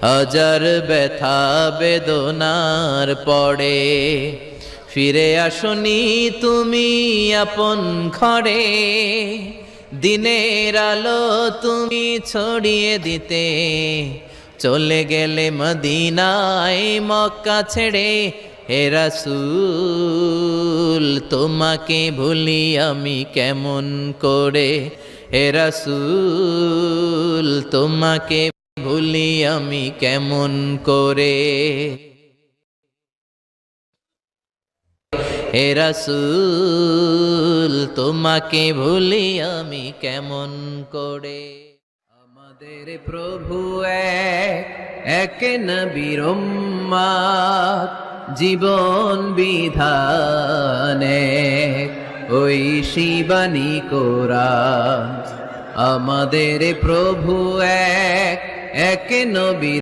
হাজার ব্যথা বেদনার পড়ে। ফিরে আসনি তুমি আপন ঘরে। দিনের আলো তুমি ছড়িয়ে দিতে। চলে গেলে মদিনায় মক্কা ছেড়ে, হে রাসূল, তোমাকে ভুলি আমি কেমন করে? হে রাসূল, তোমাকে ভুলি আমি কেমন করে? হে রাসূল, তোমাকে ভুলি আমি কেমন করে? আমাদের প্রভু এক নবীর জীবন বিধানে ওই শিবানী কোরআন, আমাদের প্রভু এক এক নবীর